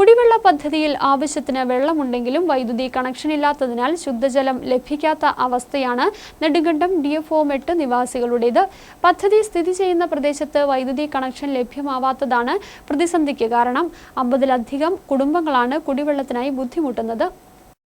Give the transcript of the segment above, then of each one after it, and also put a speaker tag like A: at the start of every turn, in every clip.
A: കുടിവെള്ള പദ്ധതിയിൽ ആവശ്യത്തിന് വെള്ളമുണ്ടെങ്കിലും വൈദ്യുതി കണക്ഷനില്ലാത്തതിനാൽ ശുദ്ധജലം ലഭിക്കാത്ത അവസ്ഥയാണ് നെടുങ്കണ്ടം ഡി എഫ് ഒ നിവാസികളുടേത്. പദ്ധതി സ്ഥിതി ചെയ്യുന്ന പ്രദേശത്ത് വൈദ്യുതി കണക്ഷൻ ലഭ്യമാവാത്തതാണ് പ്രതിസന്ധിക്ക് കാരണം. അമ്പതിലധികം കുടുംബങ്ങളാണ് കുടിവെള്ളത്തിനായി ബുദ്ധിമുട്ടുന്നത്.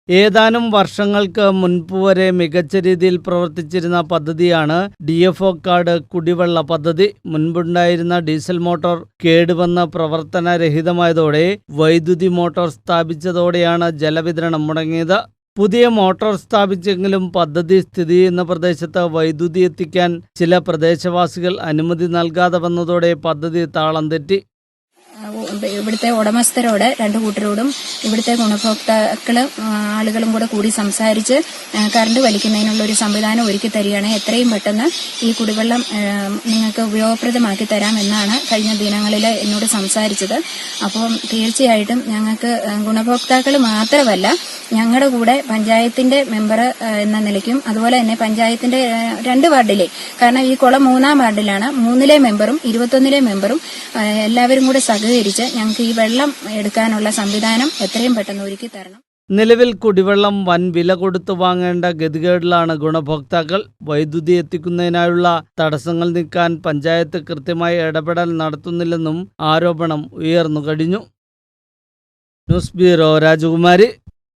B: ഏതാനും വർഷങ്ങൾക്ക് മുൻപ് വരെ മികച്ച രീതിയിൽ പ്രവർത്തിച്ചിരുന്ന പദ്ധതിയാണ് ഡി എഫ് ഒ കാർഡ് കുടിവെള്ള പദ്ധതി. മുൻപുണ്ടായിരുന്ന ഡീസൽ മോട്ടോർ കേടുവന്ന് പ്രവർത്തനരഹിതമായതോടെ വൈദ്യുതി മോട്ടോർ സ്ഥാപിച്ചതോടെയാണ് ജലവിതരണം മുടങ്ങിയത്. പുതിയ മോട്ടോർ സ്ഥാപിച്ചെങ്കിലും പദ്ധതി സ്ഥിതി ചെയ്യുന്ന പ്രദേശത്ത് വൈദ്യുതി എത്തിക്കാൻ ചില പ്രദേശവാസികൾ അനുമതി നൽകാതെ വന്നതോടെ പദ്ധതി താളം തെറ്റി.
C: ഇവിടുത്തെ ഉടമസ്ഥരോട് രണ്ട് കൂട്ടരോടും ഇവിടുത്തെ ഗുണഭോക്താക്കളും ആളുകളും കൂടെ കൂടി സംസാരിച്ച് കറണ്ട് വലിക്കുന്നതിനുള്ള ഒരു സംവിധാനം ഒരുക്കി തരികയാണെങ്കിൽ എത്രയും പെട്ടെന്ന് ഈ കുടിവെള്ളം നിങ്ങൾക്ക് ഉപയോഗപ്രദമാക്കി തരാം എന്നാണ് കഴിഞ്ഞ ദിനങ്ങളിൽ എന്നോട് സംസാരിച്ചത്. അപ്പോൾ തീർച്ചയായിട്ടും ഞങ്ങൾക്ക് ഗുണഭോക്താക്കൾ മാത്രമല്ല ഞങ്ങളുടെ കൂടെ പഞ്ചായത്തിന്റെ മെമ്പർ എന്ന നിലയ്ക്കും അതുപോലെ തന്നെ പഞ്ചായത്തിന്റെ രണ്ട് വാർഡിലെ കാരണം ഈ കുളം മൂന്നാം വാർഡിലാണ് മൂന്നിലെ മെമ്പറും ഇരുപത്തൊന്നിലെ മെമ്പറും എല്ലാവരും കൂടെ സഹകരിച്ച് ഞങ്ങൾക്ക് ഈ വെള്ളം എടുക്കാനുള്ള സംവിധാനം എത്രയും പെട്ടെന്ന് ഒരുക്കി തരണം.
B: നിലവിൽ കുടിവെള്ളം വൻ വില കൊടുത്തു വാങ്ങേണ്ട ഗതികേടിലാണ് ഗുണഭോക്താക്കൾ. വൈദ്യുതി എത്തിക്കുന്നതിനായുള്ള തടസ്സങ്ങൾ നീക്കാൻ പഞ്ചായത്ത് കൃത്യമായി ഇടപെടൽ നടത്തുന്നില്ലെന്നും ആരോപണം ഉയർന്നു കഴിഞ്ഞു. ന്യൂസ് ബ്യൂറോ രാജകുമാരി.